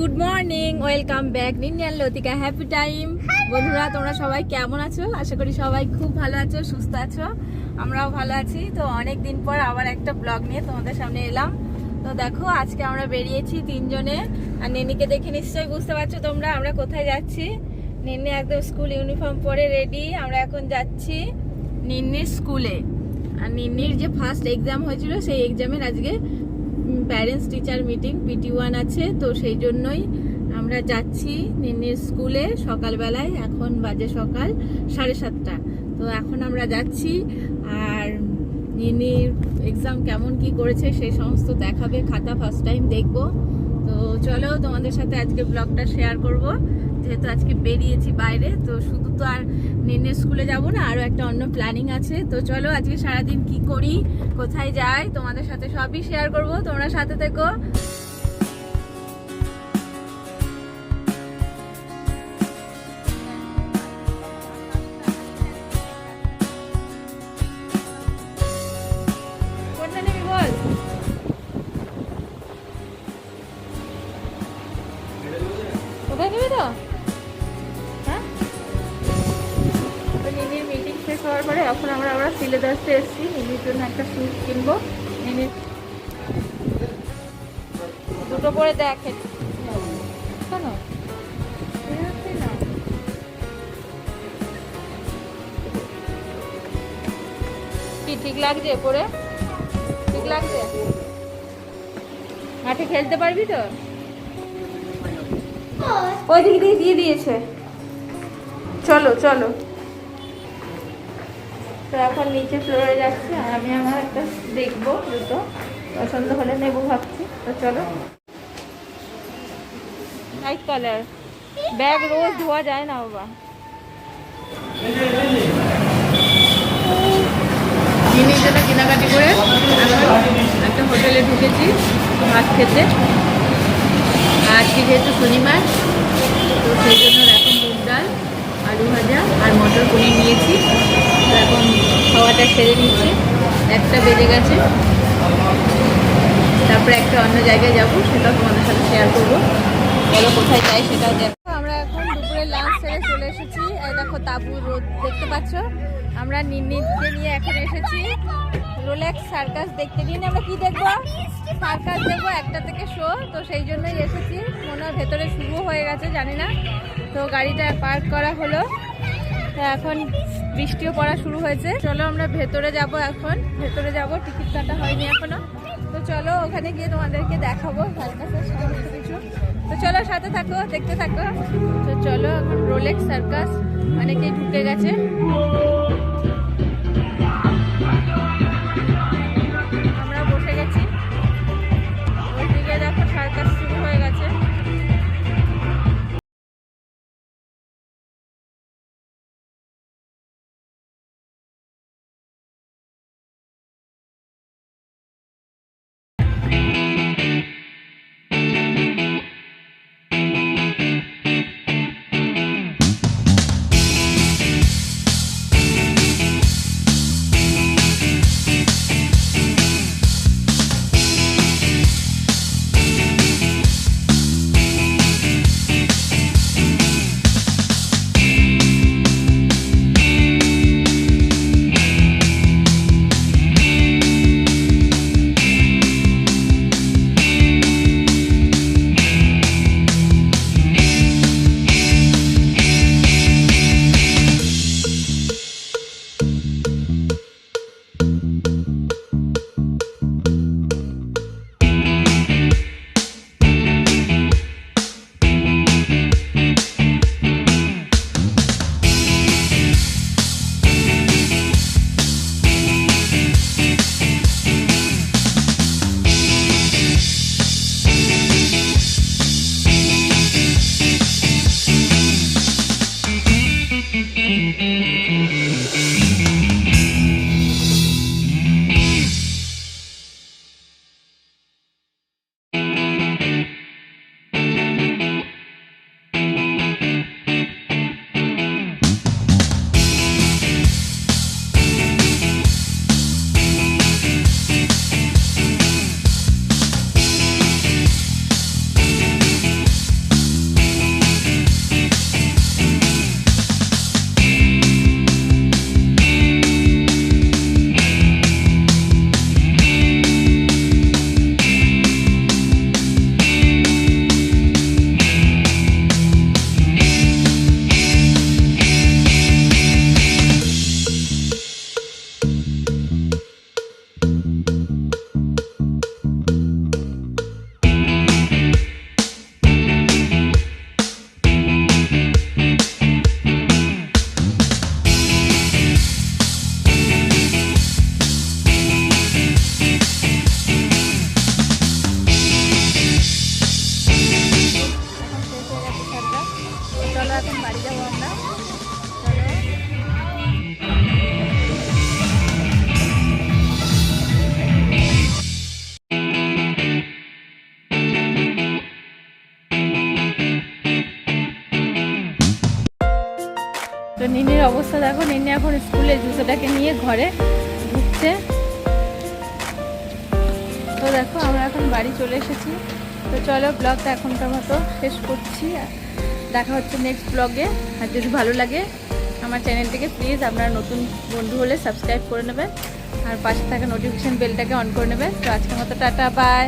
Morning welcome back নিন্যান Latika happy time. বন্ধুরা তোমরা সবাই কেমন আছো? আশা করি সবাই খুব ভালো আছো সুস্থ আছো। আমরাও ভালো আছি। তো অনেক দিন পর আবার একটা ব্লগ নিয়ে তোমাদের সামনে এলাম। তো দেখো আজকে আমরা বেরিয়েছি তিনজনে। আর নেনিকে দেখে নিশ্চয়ই বুঝতে পারছ তোমরা আমরা কোথায় যাচ্ছি? নিন্নি একদম স্কুল ইউনিফর্ম পরে রেডি আমরা এখন যাচ্ছি নিন্নির স্কুলে। আর নিন্নির যে ফার্স্ট এক্সাম হয়েছিল সেই এক্সামের আজকে parents teacher meeting PT one আছে, তো সেই জন্যই আমরা যাচ্ছি নিন্নির স্কুলে সকালবেলায়, এখন বাজে সকাল সাড়ে সাতটা। তো এখন আমরা যাচ্ছি, আর নিনির এক্সাম কেমন কি করেছে সেই সমস্ত দেখাবে, খাতা ফার্স্ট টাইম দেখব। তো চলো তোমাদের সাথে আজকে ব্লগটা শেয়ার করব। যেহেতু আজকে বেরিয়েছি বাইরে, তো শুধু তো আর নিনের স্কুলে যাব না আরও একটা অন্য প্ল্যানিং আছে। তো চলো আজকে সারাদিন কি করি, কোথায় যাই, তোমাদের সাথে সবই শেয়ার করব, তোমরা সাথে থেকো। কোথায় নিবি তো? শেষ হওয়ার পরে এখন আমরা আমরা সিলে দাসতে এসেছি। নিনির জন্য একটা স্যুট কিনবো। নিনির দুটো পরে দেখেন। কেন? ঠিক লাগছে পরে? ঠিক লাগছে? মাঠে খেলতে পারবি তো? ওই দিক দিয়ে দিয়েছে। চলো চলো। তো এখন নিচে ফ্লোরে যাচ্ছি, আর আমি আমার একটা দেখব জুতো পছন্দ হলে নেব ভাবছি। তো চলো। হোয়াইট কালার ব্যাগ রোজ ধোয়া যায় না বাবা। জিনিস কেনাকাটি করে একটা হোটেলে ঢুকেছি, ভাত খেতে। আজকে যেহেতু শনিবার, তো সেই জন্য এখন মুগ ডাল, আলু ভাজা আর মটর পনির নিয়েছি। খাওয়াটা সেরে নিচ্ছি একটা বেজে গেছে। তারপরে একটা অন্য জায়গায় যাব সেটা তোমাদের সাথে শেয়ার করব। বলো, কোথায় যাই সেটাও দেখো। আমরা এখন দুপুরে লাঞ্চ সেরে চলে এসেছি। দেখো তাবু রোদ দেখতে পাচ্ছ? আমরা নির্নিতকে নিয়ে এখন এসেছি। রোলেক্স সার্কাস দেখতে। নিয়ে আমরা কি দেখব? সার্কাস দেখব একটা থেকে শো তো সেই জন্যই এসেছি। মনে হয় ভেতরে শুরু হয়ে গেছে, জানি না। তো গাড়িটা পার্ক করা হলো। এখন বৃষ্টিও পড়া শুরু হয়েছে। চলো আমরা ভেতরে যাব এখন। ভেতরে যাব, টিকিট কাটা হয়নি এখনও। তো চলো ওখানে গিয়ে তোমাদেরকে দেখাবো কিছু। তো চলো সাথে থাকো, দেখতে থাকো। তো চলো এখন রোলেক্স সার্কাস অনেকেই ঢুকে গেছে। তো নিনির অবস্থা দেখো, নিনি এখন স্কুলে জুতোটাকে নিয়ে ঘরে ঢুকছে। তো দেখো, আমরা এখন বাড়ি চলে এসেছি। তো চলো ব্লগটা এখনকার মতো শেষ করছি। দেখা হচ্ছে নেক্সট ব্লগে আর যদি ভালো লাগে আমার চ্যানেলটিকে প্লিজ আপনারা নতুন বন্ধু হলে সাবস্ক্রাইব করে নেবেন। আর পাশে থাকা নোটিফিকেশান বেলটাকে অন করে নেবেন। তো আজকের মতো টাটা বাই